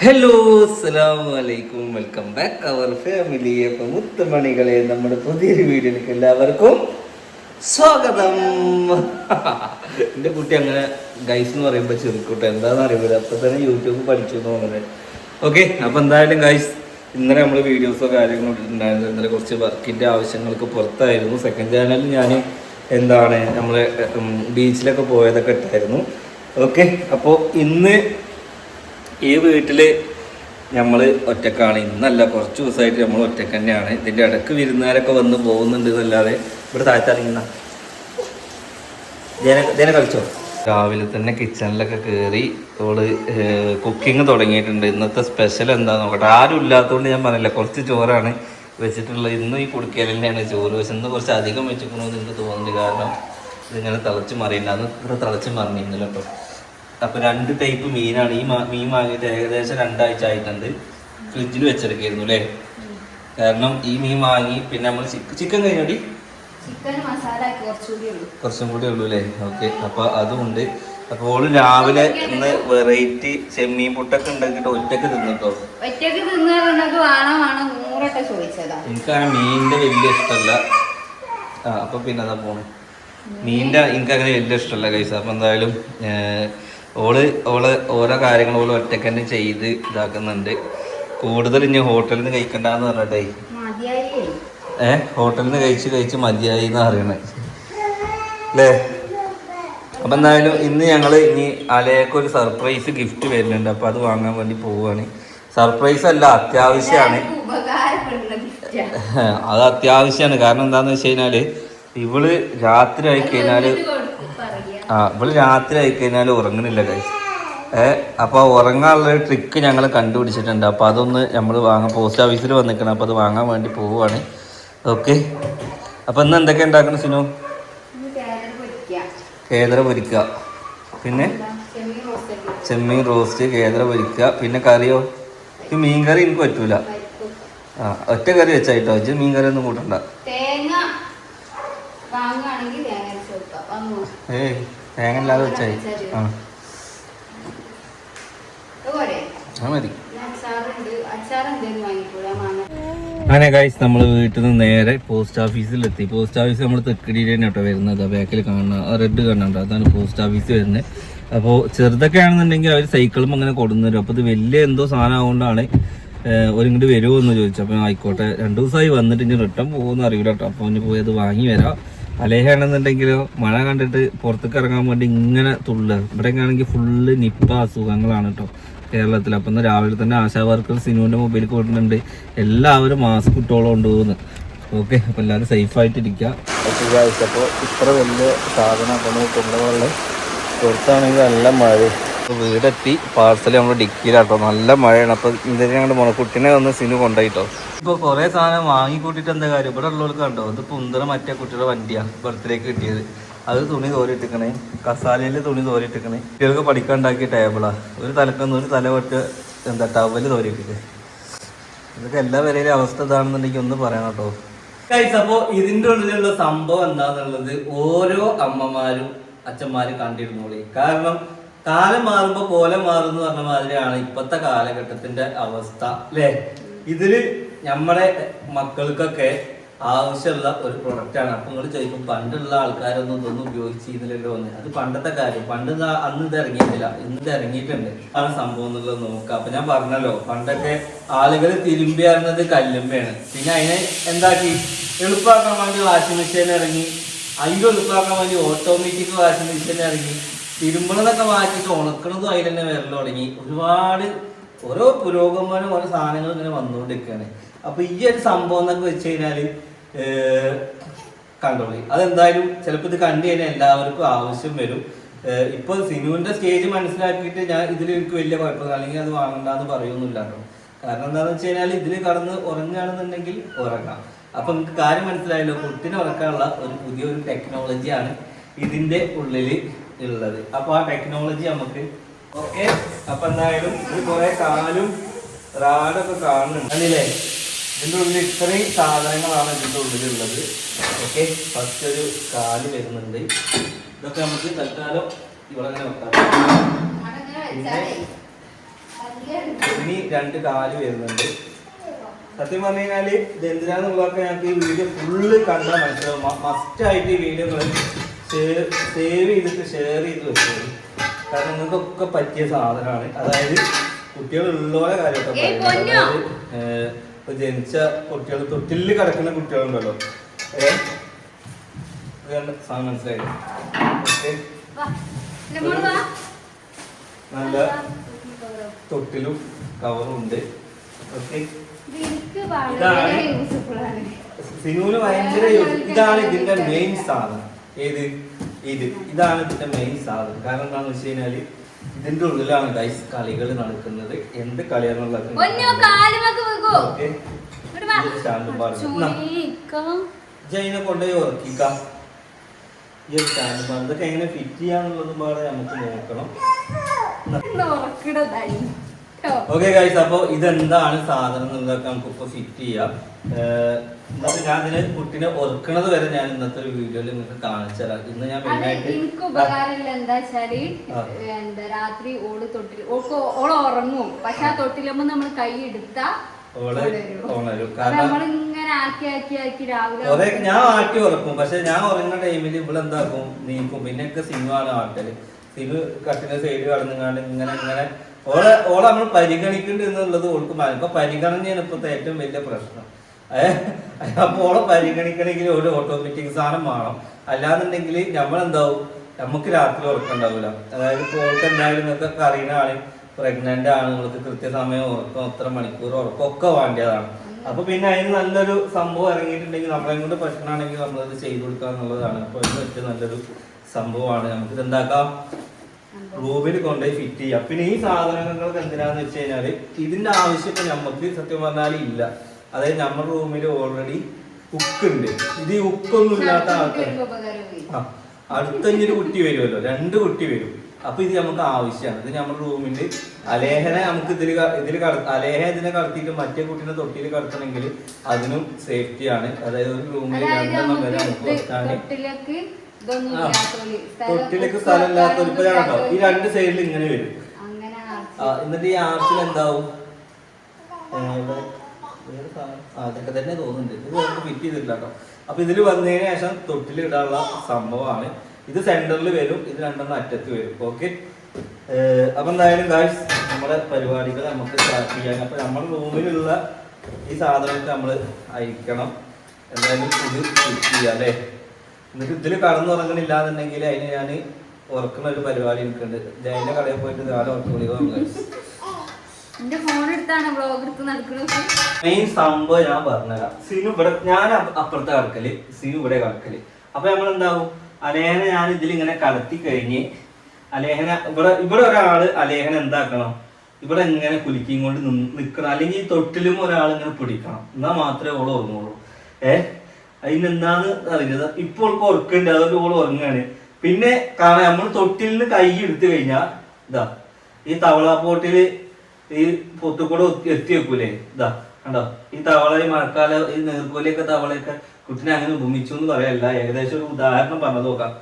Hello അസ്സലാമു അലൈക്കും welcome back our family അപ്പൊ മുത്തുമണികളെ നമ്മുടെ പുതിയൊരു വീഡിയോയിലേക്ക് എല്ലാവർക്കും സ്വാഗതം. എന്റെ കുട്ടി അങ്ങനെ ഗൈസ് എന്ന് പറയുമ്പോൾ ചെറുക്കൂട്ടെ. എന്താണെന്ന് അറിയില്ല. അപ്പൊ തന്നെ യൂട്യൂബ് പഠിച്ചു എന്ന് തോന്നുന്നത് ഓക്കെ അപ്പൊ എന്തായാലും ഗൈസ് ഇന്നലെ നമ്മൾ വീഡിയോസോ കാര്യങ്ങളോ ഇട്ടിട്ടുണ്ടായിരുന്നു. ഇന്നലെ കുറച്ച് വർക്കിന്റെ ആവശ്യങ്ങൾക്ക് പുറത്തായിരുന്നു. സെക്കൻഡ് ചാനലിൽ ഞാൻ എന്താണ് നമ്മൾ ബീച്ചിലൊക്കെ പോയതൊക്കെ ഇട്ടായിരുന്നു. ഓക്കെ അപ്പോൾ ഇന്ന് ഈ വീട്ടിൽ നമ്മൾ ഒറ്റക്കാണ്. ഇന്നല്ല കുറച്ച് ദിവസമായിട്ട് നമ്മൾ ഒറ്റയ്ക്ക് തന്നെയാണ്. ഇതിന്റെ ഇടയ്ക്ക് വിരുന്നുകാരൊക്കെ വന്ന് പോകുന്നുണ്ട് എന്നല്ലാതെ ഇവിടെ താഴ്ത്തിറങ്ങുന്ന കളിച്ചോ? രാവിലെ തന്നെ കിച്ചണിലൊക്കെ കയറി ഓൾ കുക്കിംഗ് തുടങ്ങിയിട്ടുണ്ട്. ഇന്നത്തെ സ്പെഷ്യൽ എന്താ നോക്കട്ടെ? ആരും ഇല്ലാത്തതുകൊണ്ട് ഞാൻ പറഞ്ഞില്ല. കുറച്ച് ചോറാണ് വെച്ചിട്ടുള്ളത്. ഇന്നും ഈ കുടുക്കയിൽ തന്നെയാണ് ചോറ് പക്ഷെ ഇന്ന് കുറച്ച് അധികം വെച്ചിരിക്കണമെന്ന് എനിക്ക് തോന്നുന്നുണ്ട്. കാരണം ഇതിങ്ങനെ തിളച്ച് മറിയില്ല. അത് ഇത്ര തിളച്ച് മറിഞ്ഞിരുന്നില്ല കേട്ടോ. അപ്പൊ രണ്ട് ടൈപ്പ് മീനാണ്. ഈ മീൻ വാങ്ങിയിട്ട് ഏകദേശം രണ്ടാഴ്ച ആയിട്ടുണ്ട്. ഫ്രിഡ്ജിൽ വെച്ചെടുക്കായിരുന്നു അല്ലേ? കാരണം ഈ മീൻ വാങ്ങി പിന്നെ നമ്മൾ ചിക്കൻ കഴിഞ്ഞോടി കുറച്ചും കൂടി ഉള്ളൂ അല്ലേ? ഓക്കെ. അപ്പൊ അതുകൊണ്ട് അപ്പോൾ ഓൾ രാവിലെ ഇന്ന് വെറൈറ്റി ചെമ്മീൻ പുട്ടൊക്കെ ഉണ്ടാക്കിട്ട് ഒറ്റയ്ക്ക് തിന്നിട്ടോ ഒറ്റയ്ക്ക് എനിക്ക് ആ മീനിന്റെ വലിയ ഇഷ്ടമല്ല. ആ അപ്പൊ പിന്നെ അതാ പോണേ. മീനിന്റെ എനിക്ക് അങ്ങനെ വലിയ ഇഷ്ടമല്ല കൈസ അപ്പൊ എന്തായാലും ഓൾ ഓൾ ഓരോ കാര്യങ്ങൾ ഓൾ ഒറ്റയ്ക്ക് തന്നെ ചെയ്ത് ഇതാക്കുന്നുണ്ട്. കൂടുതൽ ഇനി ഹോട്ടലിൽ നിന്ന് കഴിക്കണ്ടെന്ന് പറഞ്ഞിട്ടേ. ഏഹ് ഏ? ഹോട്ടലിൽ നിന്ന് കഴിച്ച് കഴിച്ച് മതിയായി എന്ന് അറിയണേ അല്ലേ അപ്പൊ എന്തായാലും ഇന്ന് ഞങ്ങൾ ഇനി അലയൊക്കെ ഒരു സർപ്രൈസ് ഗിഫ്റ്റ് വരുന്നുണ്ട്. അപ്പൊ അത് വാങ്ങാൻ വേണ്ടി പോവുകയാണ് സർപ്രൈസ് അല്ല അത്യാവശ്യമാണ് അത് അത്യാവശ്യമാണ് കാരണം എന്താന്ന് വെച്ച് കഴിഞ്ഞാൽ ഇവൾ രാത്രി ആയി കഴിഞ്ഞാൽ ആ ഇവൾ രാത്രി ആയി കഴിഞ്ഞാൽ ഉറങ്ങണില്ല കൈ ഏ അപ്പൊ ഉറങ്ങാനുള്ള ഒരു ട്രിക്ക് ഞങ്ങൾ കണ്ടുപിടിച്ചിട്ടുണ്ട്. അപ്പൊ അതൊന്ന് നമ്മൾ വാങ്ങാൻ പോസ്റ്റ് ഓഫീസിൽ വന്നിരിക്കണം അപ്പൊ അത് വാങ്ങാൻ വേണ്ടി പോവുകയാണ് ഓക്കെ അപ്പൊ ഇന്ന് എന്തൊക്കെ ഉണ്ടാക്കണം സിനു? കേദ്ര പൊരിക്കുക പിന്നെ? ചെമ്മീൻ റോസ്റ്റ് കേദര പൊരിക്കുക പിന്നെ കറിയോ? ഈ മീൻ കറി എനിക്ക് പറ്റൂല. ആ ഒറ്റ കറി വെച്ചായിട്ടോ? ഇജ്ജ് മീൻ കറി ഒന്നും കൂട്ടണ്ട. ഏയ്. തേങ്ങ ഇല്ലാതെ വെച്ചായി. ആ. അത് മതി. അങ്ങനെ ഗൈസ് നമ്മൾ വീട്ടിൽ നിന്ന് നേരെ പോസ്റ്റ് ഓഫീസിലെത്തി പോസ്റ്റ് ഓഫീസ് നമ്മൾ തെക്കടിയിൽ തന്നെ കേട്ടോ വരുന്നത്. ബാക്കിൽ കാണുന്ന റെഡ് കാണണ്ട അതാണ് പോസ്റ്റ് ഓഫീസ് വരുന്നത് അപ്പോൾ ചെറുതൊക്കെ ആണെന്നുണ്ടെങ്കിൽ അവർ സൈക്കിളും അങ്ങനെ കൊടുന്നുതരും അപ്പോൾ ഇത് വലിയ എന്തോ സാധനം ആയതുകൊണ്ടാണ് ഒരു ഇങ്ങോട്ട് വരുമോ എന്ന് ചോദിച്ചു അപ്പോൾ ആയിക്കോട്ടെ. രണ്ട് ദിവസമായി വന്നിട്ട് ഇനി റിട്ടേൺ പോകുമെന്ന് അറിയില്ല കേട്ടോ. അപ്പോൾ ഇനി പോയി അത് വാങ്ങി വരാം. അലേഹാണെന്നുണ്ടെങ്കിലോ മഴ കണ്ടിട്ട് പുറത്തേക്ക് ഇറങ്ങാൻ വേണ്ടി ഇങ്ങനെ തുള്ളുക. ഇവിടെയൊക്കെ ആണെങ്കിൽ ഫുള്ള് നിപ്പ അസുഖങ്ങളാണ് കേട്ടോ കേരളത്തിൽ. അപ്പം ഇന്ന് രാവിലെ തന്നെ ആശാ വർക്കർ സിനുവിന്റെ മൊബൈലിൽ കൊടുക്കുന്നുണ്ട് എല്ലാവരും മാസ്ക് ഇട്ടോളം കൊണ്ടുപോകുന്നു ഓക്കെ അപ്പം എല്ലാവരും സേഫായിട്ട് ഇരിക്കുക അപ്പോൾ ഇത്ര വലിയ സാധനം അപ്പം കൊണ്ടുപോകാനുള്ള പുറത്താണെങ്കിൽ നല്ല മഴ. വീടെത്തി. പാർസൽ നമ്മൾ ഡിക്കിയിലാട്ടോ. നല്ല മഴയാണ്. അപ്പോൾ ഇതിനെ ഞങ്ങളുടെ മുളക്കുട്ടിനെ ഒന്ന് സിനു കൊണ്ടുപോയിട്ടോ ഇപ്പോൾ കുറേ സാധനം വാങ്ങിക്കൂട്ടിട്ട് എന്താ കാര്യം? ഇവിടെ ഉള്ളവർക്ക് കണ്ടോ? ഇത് പുന്തറ മറ്റേ കുട്ടിയുടെ വണ്ടിയാ ബർത്ത്ഡേക്ക് കിട്ടിയത്. അത് തുണി തോരിട്ടിക്കണേ കസാലയിൽ തുണി തോരിട്ടിക്കണേ കുട്ടികൾക്ക് പഠിക്കാൻ ഉണ്ടാക്കിയ ടേബിളാ ഒരു തലക്കൊന്ന് ഒരു തല വെട്ട് എന്താ ടവൽ തോരിട്ടിട്ട് ഇതൊക്കെ എല്ലാ വരയിലെ അവസ്ഥ ഇതാണെന്നുണ്ടെങ്കിൽ ഒന്ന് പറയണം കേട്ടോ. അപ്പോ ഇതിന്റെ ഉള്ളിലുള്ള സംഭവം എന്താന്നുള്ളത് ഓരോ അമ്മമാരും അച്ഛന്മാരും കണ്ടിരുന്നോളി. കാരണം കാലം മാറുമ്പോ കോലം മാറുന്നു പറഞ്ഞ മാതിരിയാണ് ഇപ്പത്തെ കാലഘട്ടത്തിന്റെ അവസ്ഥ അല്ലേ? ഇതിൽ നമ്മുടെ മക്കൾക്കൊക്കെ ആവശ്യമുള്ള ഒരു പ്രൊഡക്റ്റാണ് അപ്പൊ നിങ്ങൾ ചോദിക്കും പണ്ടുള്ള ആൾക്കാരൊന്നും ഇതൊന്നും ഉപയോഗിച്ചിരുന്നില്ലല്ലോ എന്ന്. അത് പണ്ടത്തെ കാര്യം. പണ്ട് അന്ന് ഇത് ഇറങ്ങിയിട്ടില്ല ഇന്ന് ഇറങ്ങിയിട്ടുണ്ട്. ആണ് സംഭവം എന്നുള്ളത് നോക്കുക. അപ്പൊ ഞാൻ പറഞ്ഞല്ലോ പണ്ടൊക്കെ ആളുകൾ തിരുമ്പി അറിഞ്ഞത് കല്ലുമ്പയാണ് പിന്നെ അതിനെ എന്താക്കി? എളുപ്പമാക്കാൻ വേണ്ടി വാഷിംഗ് മെഷീൻ ഇറങ്ങി. അതിന്റെ എളുപ്പമാക്കാൻ വേണ്ടി ഓട്ടോമാറ്റിക് വാഷിംഗ് മെഷീൻ ഇറങ്ങി. തിരുമ്പണതൊക്കെ മാറ്റിയിട്ട് ഉണക്കണതും അതിൽ തന്നെ വരൽ തുടങ്ങി. ഒരുപാട് ഓരോ പുരോഗമനം ഓരോ സാധനങ്ങൾ ഇങ്ങനെ വന്നുകൊണ്ടിരിക്കുകയാണ്. അപ്പൊ ഈ ഒരു സംഭവം എന്നൊക്കെ വെച്ച് കഴിഞ്ഞാൽ കണ്ടോളി അതെന്തായാലും ചിലപ്പോൾ ഇത് കണ്ടു കഴിഞ്ഞാൽ എല്ലാവർക്കും ആവശ്യം വരും. ഇപ്പൊ സിനുവിന്റെ സ്റ്റേജ് മനസ്സിലാക്കിയിട്ട് ഞാൻ ഇതിൽ എനിക്ക് വലിയ കുഴപ്പമില്ല അല്ലെങ്കിൽ അത് വാങ്ങണ്ടെന്ന് പറയൊന്നുമില്ല കാരണം എന്താണെന്ന് വെച്ച് കഴിഞ്ഞാൽ ഇതിൽ കടന്ന് ഉറങ്ങുകയാണെന്നുണ്ടെങ്കിൽ ഉറങ്ങാം. അപ്പൊ നിങ്ങൾക്ക് കാര്യം മനസ്സിലായല്ലോ കുട്ടിനെ ഉറക്കാനുള്ള ഒരു പുതിയൊരു ടെക്നോളജിയാണ് ഇതിന്റെ ഉള്ളിൽ ഉള്ളത്. അപ്പൊ ആ ടെക്നോളജി നമുക്ക് ഓക്കെ. അപ്പൊ എന്തായാലും ഇത് കുറെ കാലും റാഡൊക്കെ കാണുന്നുണ്ട്. അല്ലേ ഇതിന്റെ ഉള്ളിൽ ഇത്രയും സാധനങ്ങളാണ് ഇതിന്റെ ഉള്ളിലുള്ളത്. ഓക്കെ. ഫസ്റ്റ് ഒരു കാൽ വരുന്നുണ്ട്. ഇതൊക്കെ നമുക്ക് തൽക്കാലം ഇവിടെ അങ്ങനെ വെക്കാം. ഇനി രണ്ട് കാൽ വരുന്നുണ്ട്. സത്യം പറഞ്ഞു കഴിഞ്ഞാൽ ഇത് എന്തിനാന്നുള്ളതൊക്കെ ഞങ്ങൾക്ക് ഈ വീഡിയോ ഫുള്ള് കണ്ടാൽ മനസ്സിലാവും. മസ്റ്റായിട്ട് ഈ വീഡിയോ സേവ് ചെയ്തിട്ട് ഷെയർ ചെയ്ത് വെച്ചോളൂ. കാരണം നിങ്ങൾക്കൊക്കെ പറ്റിയ സാധനമാണ്. അതായത് കുട്ടികളുള്ളവരെ കാര്യമൊക്കെ ഇപ്പൊ ജനിച്ച കുട്ടികൾ തൊട്ടിൽ കിടക്കുന്ന കുട്ടികളുണ്ടല്ലോ. കണ്ട് സാധനം ഓക്കെ. വാ. നല്ല തൊട്ടിലും കവറും ഉണ്ട്. ഓക്കെ. ഇതാണ്. സിനുവിന് ഭയങ്കര ഇതാണ് ഇതിന്റെ മെയിൻ സാധനം. ഏത്? ഇത് ഇതാണ് ഇതിന്റെ മെയിൻ സാധനം. കാരണം എന്താണെന്ന് വെച്ച് കഴിഞ്ഞാൽ ഇതിന്റെ ഉള്ളിലാണ് ഗൈസ് കളികൾ നടക്കുന്നത്. എന്ത് കളിയാണുള്ള ഓക്കെ. വാ. സ്റ്റാൻഡും എന്നാ. ജൈനെ കൊണ്ടുപോയി ഉറക്കിക്കാം. ഈ ഒരു സ്റ്റാൻഡും പാടും ഇതൊക്കെ എങ്ങനെ ഫിറ്റ് ചെയ്യാന്നുള്ളതും പാടെ നമുക്ക് നോക്കണം. ഉറക്കിടതായി. ഓക്കെ ഗൈസ് അപ്പൊ ഇതെന്താണ് സാധനം എന്നുള്ളതൊക്കെ നമുക്ക് ഇപ്പൊ ഫിറ്റ് ചെയ്യാം. എന്നിട്ട് ഞാൻ ഇതിന് കുട്ടീനെ ഒറുക്കണത് വരെ ഞാൻ ഇന്നത്തെ ഒരു വീഡിയോയിൽ നിങ്ങൾക്ക് കാണിച്ചു തരാം. ഇന്ന് ഞാൻ എനിക്ക് ഉപകാരമില്ല എന്താ വെച്ചാൽ എന്താ രാത്രി ഓൾ തൊട്ടിൽ ഓൾ ഉറങ്ങും പക്ഷെ ആ തൊട്ടിലുമ്പോ നമ്മൾ കൈ എടുത്താ ഞാൻ ആട്ടി ഉറക്കും. പക്ഷെ ഞാൻ ഉറങ്ങുന്ന ടൈമിൽ ഇവിടെ എന്താക്കും? നീക്കും. പിന്നെയൊക്കെ ആണ് ആട്ടൽ സിനിമ കട്ടിന്റെ സൈഡ് കടന്നുങ്ങാണ്ട് ഇങ്ങനെ ഇങ്ങനെ ഓളെ ഓളെ നമ്മൾ പരിഗണിക്കുന്നുണ്ട് എന്നുള്ളത് ഓൾക്ക് ഇപ്പൊ പരിഗണനയാണ് ഇപ്പോഴത്തെ ഏറ്റവും വലിയ പ്രശ്നം. അപ്പൊ ഓളെ പരിഗണിക്കണമെങ്കിൽ ഒരു ഓട്ടോമാറ്റിക് സാധനം വേണം. അല്ലാന്നുണ്ടെങ്കിൽ നമ്മളെന്താവും? നമുക്ക് രാത്രി ഉറക്കണ്ടാവില്ല അതായത് ഇപ്പോൾ ഓൾക്ക് എന്തായാലും അറിയുന്ന ആൾ പ്രഗ്നന്റ് ആണ്. നിങ്ങൾക്ക് കൃത്യസമയം ഉറക്കം എത്ര മണിക്കൂർ ഉറക്കം ഒക്കെ വേണ്ടതാണ്. അപ്പൊ പിന്നെ അതിന് നല്ലൊരു സംഭവം ഇറങ്ങിയിട്ടുണ്ടെങ്കിൽ നമ്മളെ കൊണ്ട് പ്രശ്നമാണെങ്കിൽ നമ്മളത് ചെയ്തു കൊടുക്കുക എന്നുള്ളതാണ് അപ്പൊ അതിന് പറ്റിയ നല്ലൊരു സംഭവമാണ്. നമുക്ക് എന്താക്കാം റൂമിൽ കൊണ്ടുപോയി ഫിറ്റ് ചെയ്യാം. പിന്നെ ഈ സാധനങ്ങൾക്ക് എന്തിനാന്ന് വെച്ച് കഴിഞ്ഞാൽ ഇതിന്റെ ആവശ്യം ഇപ്പൊ നമുക്ക് സത്യം പറഞ്ഞാൽ ഇല്ല. അതായത് നമ്മുടെ റൂമിൽ ഓൾറെഡി ഉണ്ട്. ഇത് ഈ ഉക്കൊന്നും ഇല്ലാത്ത ആൾക്കാർ ആ, അടുത്തഞ്ഞൊരു കുട്ടി വരുമല്ലോ. രണ്ട് കുട്ടി വരും. അപ്പൊ ഇത് നമുക്ക് ആവശ്യമാണ്. ഇത് നമ്മുടെ റൂമിൽ അലേഹനെ നമുക്ക് ഇതിൽ ഇതിൽ അലേഹ ഇതിനെ കടത്തിയിട്ട് മറ്റേ കുട്ടീനെ തൊട്ടിയിൽ കടത്തണമെങ്കിൽ അതിനും സേഫ്റ്റിയാണ് അതായത് ഒരു റൂമിൽ രണ്ടെണ്ണം വരെ നമുക്ക് വെക്കാന് തൊട്ടിലേക്ക് സ്ഥലം കണ്ടോ ഈ രണ്ട് സൈഡിൽ ഇങ്ങനെ വരും. എന്നിട്ട് ഈ ആർച്ചിൽ എന്താവും? അതൊക്കെ തന്നെ തോന്നുന്നുണ്ട്. ഇത് നമുക്ക് ഫിറ്റ് ചെയ്തിട്ടില്ല കേട്ടോ. അപ്പൊ ഇതിൽ വന്നതിന് ശേഷം തൊട്ടിൽ ഇടാനുള്ള സംഭവമാണ്. ഇത് സെന്ററിൽ വരും. ഇത് രണ്ടെണ്ണം അറ്റത്ത് വരും. ഓക്കെ അപ്പൊ എന്തായാലും ഗായ്സ് നമ്മുടെ പരിപാടികൾ നമുക്ക് സ്റ്റാർട്ട് ചെയ്യാൻ അപ്പൊ നമ്മുടെ റൂമിലുള്ള ഈ സാധനമൊക്കെ നമ്മൾ അയക്കണം. എന്തായാലും ഇത് ഫിറ്റ് ചെയ്യാം അല്ലേ? എന്നിട്ട് ഇതിൽ കടന്നുറങ്ങണില്ല എന്നുണ്ടെങ്കിൽ അതിന് ഞാൻ ഉറക്കുന്ന ഒരു പരിപാടി എനിക്കുണ്ട്. ജയന്റെ കടയിൽ പോയിട്ട് നാളെ ഉറക്കുള്ളി ഗൈസ് എന്റെ ഫോൺ എടുത്താണ് വ്ളോഗ് നടക്കുന്നത്. മെയിൻ സംഭവം ഞാൻ പറഞ്ഞുതരാം സിനു ഇവിടെ ഞാൻ അപ്പ- അപ്പുറത്തെ കടക്കൽ സിനു ഇവിടെ കടക്കൽ. അപ്പൊ നമ്മൾ എന്താവും അലേഹന ഞാൻ ഇതിൽ ഇങ്ങനെ കടത്തി കഴിഞ്ഞ് അലേഹന ഇവിടെ ഇവിടെ ഒരാൾ അലേഹന എന്താക്കണം? ഇവിടെ ഇങ്ങനെ കുലുക്കിയും കൊണ്ട് നിൽക്കണം അല്ലെങ്കിൽ തൊട്ടിലും ഒരാൾ ഇങ്ങനെ പിടിക്കണം. എന്നാ മാത്രമേ ഓൾ ഉറങ്ങുള്ളൂ. ഏ അതിനെന്താന്ന് അറിഞ്ഞത്? ഇപ്പോൾ ഉറക്കുണ്ട് അതുകൊണ്ട് ഓൾ ഉറങ്ങാണ്. പിന്നെ കാണാൻ നമ്മൾ തൊട്ടിൽ നിന്ന് കൈ എടുത്തു കഴിഞ്ഞാ ഇതാ ഈ തവളാപ്പോട്ടിൽ ഈ പൊത്തുകൂടെ എത്തി വെക്കൂലേ ഇതാ കണ്ടോ? ഈ തവള ഈ മഴക്കാല ഈ നീർക്കോലിയൊക്കെ തവളയൊക്കെ കുട്ടിനെ അങ്ങനെ ഉപമിച്ചു എന്ന് പറയല്ല. ഏകദേശം ഒരു ഉദാഹരണം പറഞ്ഞു നോക്കാം.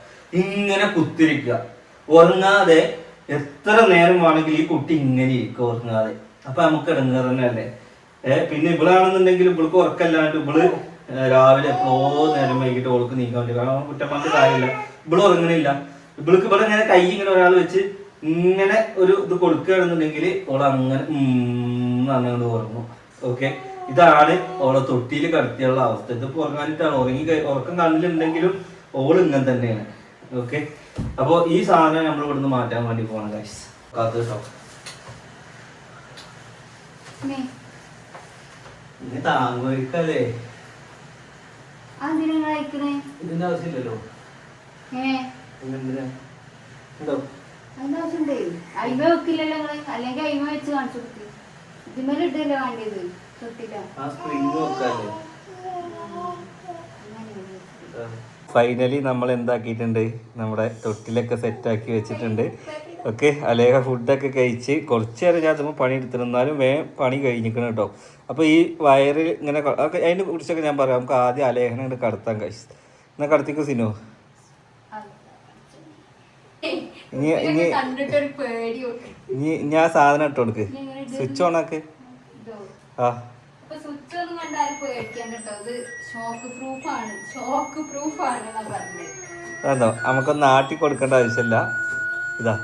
ഇങ്ങനെ കുത്തിരിക്കുക. ഉറങ്ങാതെ എത്ര നേരം വേണമെങ്കിൽ ഈ കുട്ടി ഇങ്ങനെ ഇരിക്കുക ഉറങ്ങാതെ. അപ്പൊ നമുക്ക് ഇടങ്ങാറ് തന്നെ അല്ലേ ഏഹ് പിന്നെ ഇവളാണെന്നുണ്ടെങ്കിൽ ഇവൾക്ക് ഉറക്കല്ലാണ്ട് ഇവൾ രാവിലെ എത്രയോ നേരം വൈകിട്ട് ഓൾക്ക് നീക്കാൻ വേണ്ടി കാരണം കുറ്റം പറഞ്ഞിട്ട് കാര്യമില്ല. ഇവിടെ ഉറങ്ങണില്ല. ഇവൾക്ക് ഇവിടെ ഇങ്ങനെ കൈ ഇങ്ങനെ ഒരാൾ വെച്ച് ഇങ്ങനെ ഒരു ഇത് കൊടുക്കുകയാണെന്നുണ്ടെങ്കിൽ ഓൾ അങ്ങനെ അങ്ങനെ ഉറങ്ങും. ഓക്കെ? ഇതാണ് ഓളെ തൊട്ടിയിൽ കടത്തിയുള്ള അവസ്ഥ. ഇതിപ്പോ ഉറങ്ങാനിട്ടാണ്. ഉറങ്ങി ഉറക്കം കണ്ണിലുണ്ടെങ്കിലും ഓൾ ഇങ്ങനെ തന്നെയാണ്. ഓക്കെ? അപ്പോ ഈ സാധനം നമ്മൾ ഇവിടുന്ന് മാറ്റാൻ വേണ്ടി പോകണം ഗൈസ് കാത്തു കേട്ടോ. ഇനി താങ്ങുമായിരിക്കല്ലേ അതെന്തിനാ നിങ്ങൾ അയക്കണേ ഇതിന്റെ ആവശ്യമില്ലല്ലോ ഏ പിന്നെന്തിനാ ഉണ്ടോ അതിന്റെ ആവശ്യമുണ്ട് അയിമ അല്ലെങ്കിൽ അയിമ വെച്ച് കാണിച്ചു ഇട്ടല്ലേ തൊട്ടില്ല ഫൈനലി നമ്മൾ എന്താക്കിയിട്ടുണ്ട് നമ്മുടെ തൊട്ടിലൊക്കെ സെറ്റ് ആക്കി വെച്ചിട്ടുണ്ട്. ഓക്കെ അലേഹ ഫുഡൊക്കെ കഴിച്ച് കുറച്ച് നേരം ഞാൻ പണി എടുത്തിരുന്നാലും വേ പണി കഴിഞ്ഞിരിക്കണം കേട്ടോ. അപ്പോൾ ഈ വയറ് ഇങ്ങനെ ഒക്കെ അതിനെ കുറിച്ചൊക്കെ ഞാൻ പറയാം. നമുക്ക് ആദ്യം അലേഹനെ ഇങ്ങനെ കടത്താൻ കഴിച്ചു എന്നാൽ കടത്തിക്കോ സിനോ? ഇനി ഇനി ഞാൻ സാധനം ഇട്ട് കൊടുക്ക്? സ്വിച്ച് ഓൺ ആക്ക്. ആ. കണ്ടോ നമുക്കൊന്ന് ആട്ടി കൊടുക്കേണ്ട ആവശ്യമില്ല. ഇതാ.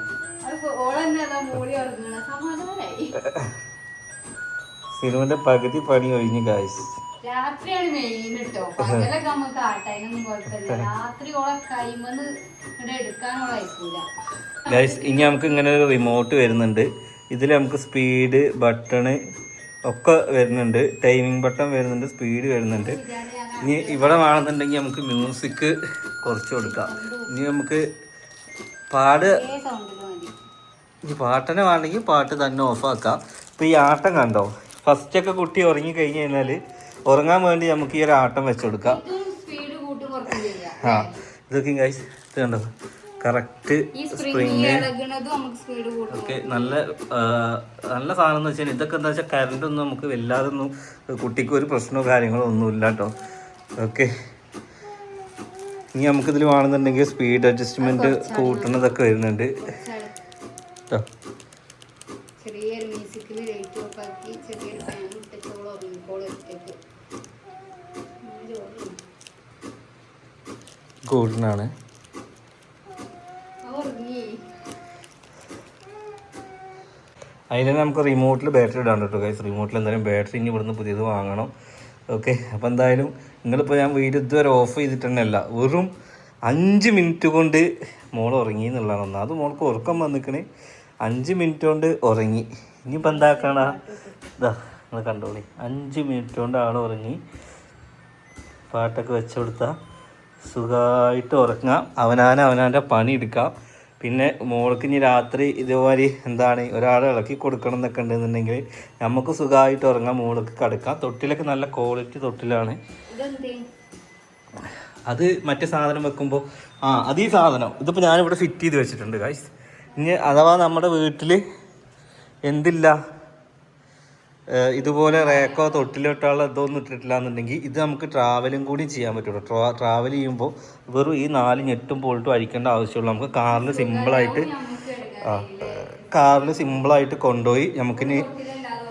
സിനുവിന്റെ പകുതി പണി ഒഴിഞ്ഞു കാശ് രാത്രിയാണ് മെയിൻ കേട്ടോ പകലൊക്കെ നമുക്ക് ആട്ടായിനൊന്നും കുഴപ്പമില്ല. രാത്രി ഓളെ കൈമന്ന് ഇവിടെ എടുക്കാനോളം അയക്കൂല. ഗൈസ് ഇനി നമുക്ക് ഇങ്ങനെ ഒരു റിമോട്ട് വരുന്നുണ്ട്. ഇതിൽ നമുക്ക് സ്പീഡ് ബട്ടണ് ഒക്കെ വരുന്നുണ്ട്. ടൈമിംഗ് ബട്ടൺ വരുന്നുണ്ട് സ്പീഡ് വരുന്നുണ്ട്. ഇനി ഇവിടെ വേണമെന്നുണ്ടെങ്കിൽ നമുക്ക് മ്യൂസിക് കുറച്ച് കൊടുക്കാം. ഇനി നമുക്ക് പാട് ഈ പാട്ടിനെ വേണമെങ്കിൽ പാട്ട് തന്നെ ഓഫാക്കാം ഇപ്പം ഈ ആട്ടം കണ്ടോ? ഫസ്റ്റൊക്കെ കുട്ടി ഉറങ്ങി കഴിഞ്ഞ് കഴിഞ്ഞാൽ ഉറങ്ങാൻ വേണ്ടി നമുക്ക് ഈ ഒരു ആട്ടം വെച്ചുകൊടുക്കാം ആ ഇതൊക്കെ ഗൈസ് ഇത് കണ്ടോ? കറക്റ്റ് സ്പ്രിങ് ഓക്കെ നല്ല നല്ല സാധനം എന്ന് വെച്ചാൽ ഇതൊക്കെ എന്താ വെച്ചാൽ കറണ്ട് ഒന്നും നമുക്ക് വല്ലാതെ ഒന്നും കുട്ടിക്ക് ഒരു പ്രശ്നമോ കാര്യങ്ങളോ ഒന്നും ഇല്ല കേട്ടോ. ഓക്കെ. ഇനി നമുക്കിതിൽ വേണമെന്നുണ്ടെങ്കിൽ സ്പീഡ് അഡ്ജസ്റ്റ്മെന്റ് കൂട്ടണതൊക്കെ വരുന്നുണ്ട്. ചെറിയൊരു മ്യൂസിക്കിൽ ലൈറ്റ് ഓഫ് ആക്കി ചെറിയൊരു ഫാൻ ഇട്ടിട്ടോളം ഉറങ്ങിക്കോളും ഒറ്റയ്ക്ക്. കൂട്ടണാണ് ഉറങ്ങി. അതിന് നമുക്ക് റിമോട്ടിൽ ബാറ്ററി ഇടാൻ കേട്ടോ ഗൈസ് റിമോട്ടിൽ എന്തായാലും ബാറ്ററി ഇനി ഇവിടുന്ന് പുതിയത് വാങ്ങണം. ഓക്കെ അപ്പം എന്തായാലും നിങ്ങളിപ്പോൾ ഞാൻ വീഡിയോ ഇതുവരെ ഓഫ് ചെയ്തിട്ടുണ്ടല്ല വെറും അഞ്ച് മിനിറ്റ് കൊണ്ട് മോൾ ഉറങ്ങി എന്നുള്ളതാണ് ഒന്ന്. അത് മോൾക്ക് ഉറക്കം വന്നിക്കണേ. അഞ്ച് മിനിറ്റ് കൊണ്ട് ഉറങ്ങി. ഇനിയിപ്പോൾ എന്താക്കണ ഇതാ നിങ്ങൾ കണ്ടോളി. അഞ്ച് മിനിറ്റ് കൊണ്ട് ആൾ ഉറങ്ങി. പാട്ടൊക്കെ വെച്ച് കൊടുത്താൽ സുഖമായിട്ട് ഉറങ്ങാം. അവനാന അവനാന്റെ പണി എടുക്കാം. പിന്നെ മോൾക്ക് ഇനി രാത്രി ഇതുപോലെ എന്താണ് ഒരാളെ ഇളക്കി കൊടുക്കണം എന്നൊക്കെ ഉണ്ടെന്നുണ്ടെങ്കിൽ നമുക്ക് സുഖമായിട്ട് ഉറങ്ങാം. മോൾക്ക് കിടക്കാം. തൊട്ടിലൊക്കെ നല്ല ക്വാളിറ്റി തൊട്ടിലാണ്. അത് മറ്റേ സാധനം വെക്കുമ്പോൾ ആ അത് ഈ സാധനം. ഇതിപ്പോൾ ഞാനിവിടെ ഫിറ്റ് ചെയ്ത് വെച്ചിട്ടുണ്ട് ഗൈസ് ഇനി അഥവാ നമ്മുടെ വീട്ടിൽ എന്തില്ല ഇതുപോലെ റേക്കോ തൊട്ടിലിട്ടുള്ള ഇതൊന്നും ഇട്ടിട്ടില്ല എന്നുണ്ടെങ്കിൽ ഇത് നമുക്ക് ട്രാവലും കൂടി ചെയ്യാൻ പറ്റുള്ളൂ. ട്രാ ട്രാവൽ ചെയ്യുമ്പോൾ വെറും ഈ നാല് ഞെട്ടും പോൾട്ടും അഴിക്കേണ്ട ആവശ്യമുള്ളൂ. നമുക്ക് കാറിൽ സിമ്പിളായിട്ട് ആ കാറിൽ സിമ്പിളായിട്ട് കൊണ്ടുപോയി നമുക്കിനി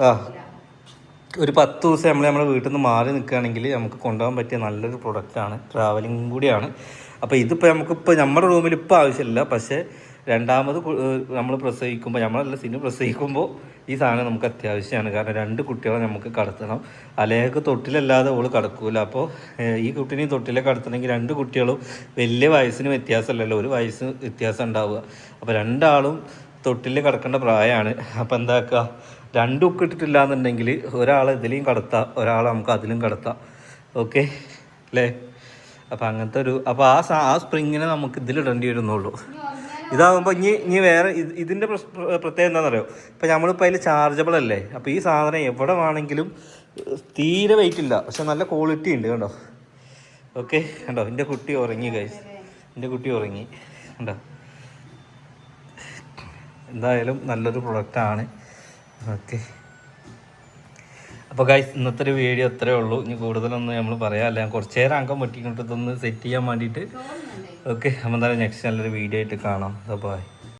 ആ ഒരു പത്ത് ദിവസം നമ്മൾ നമ്മുടെ വീട്ടിൽ നിന്ന് മാറി നിൽക്കുകയാണെങ്കിൽ നമുക്ക് കൊണ്ടുപോകാൻ പറ്റിയ നല്ലൊരു പ്രൊഡക്റ്റാണ് ട്രാവലിംഗ് കൂടിയാണ്. അപ്പോൾ ഇതിപ്പോൾ നമുക്കിപ്പോൾ നമ്മുടെ റൂമിൽ ഇപ്പോൾ ആവശ്യമില്ല. പക്ഷേ രണ്ടാമത് നമ്മൾ പ്രസവിക്കുമ്പോൾ നമ്മളല്ല സിനിമ പ്രസവിക്കുമ്പോൾ ഈ സാധനം നമുക്ക് അത്യാവശ്യമാണ്. കാരണം രണ്ട് കുട്ടികളെ നമുക്ക് കടത്തണം. അലേക്ക് തൊട്ടിലല്ലാതെ ഓൾ കടക്കൂല. അപ്പോൾ ഈ കുട്ടിനെ തൊട്ടിലെ കടത്തണമെങ്കിൽ രണ്ട് കുട്ടികളും വലിയ വയസ്സിന് വ്യത്യാസമല്ലല്ലോ. ഒരു വയസ്സ് വ്യത്യാസം ഉണ്ടാവുക. അപ്പോൾ രണ്ടാളും തൊട്ടിൽ കിടക്കേണ്ട പ്രായമാണ് അപ്പോൾ എന്താക്കുക? രണ്ടും ഒക്കെ ഇട്ടിട്ടില്ല എന്നുണ്ടെങ്കിൽ ഒരാളെ ഇതിലെയും കടത്താം. ഒരാളെ നമുക്ക് അതിലും കടത്താം. ഓക്കെ? അല്ലേ? അപ്പം അങ്ങനത്തെ ഒരു അപ്പോൾ ആ ആ സ്പ്രിങ്ങിനെ നമുക്ക് ഇതിലിടേണ്ടി വരുന്നുള്ളൂ. ഇതാകുമ്പോൾ ഇനി ഇനി വേറെ ഇത് ഇതിന്റെ പ്രത്യേകത എന്താണെന്നറിയോ? ഇപ്പം നമ്മളിപ്പോൾ അതിൽ ചാർജബിൾ അല്ലേ? അപ്പോൾ ഈ സാധനം എവിടെ വേണമെങ്കിലും തീരെ വെയിറ്റ് ഇല്ല. പക്ഷെ നല്ല ക്വാളിറ്റി ഉണ്ട് കണ്ടോ? ഓക്കെ കണ്ടോ? എന്റെ കുട്ടി ഉറങ്ങി കഴിച്ച് എന്റെ കുട്ടി ഉറങ്ങി. കണ്ടോ? എന്തായാലും നല്ലൊരു പ്രൊഡക്റ്റാണ് ഓക്കെ അപ്പോൾ ഗൈസ് ഇന്നത്തെ ഒരു വീഡിയോ അത്രേ ഉള്ളൂ. ഇനി കൂടുതലൊന്നും നമ്മൾ പറയാമല്ല ഞാൻ കുറച്ച് നേരം അംഗം വെട്ടിക്കൊണ്ടിട്ടൊന്ന് സെറ്റ് ചെയ്യാൻ വേണ്ടിയിട്ട്. ഓക്കെ നമ്മൾ എന്തായാലും നെക്സ്റ്റ് നല്ലൊരു വീഡിയോ ആയിട്ട് കാണാം. ബൈ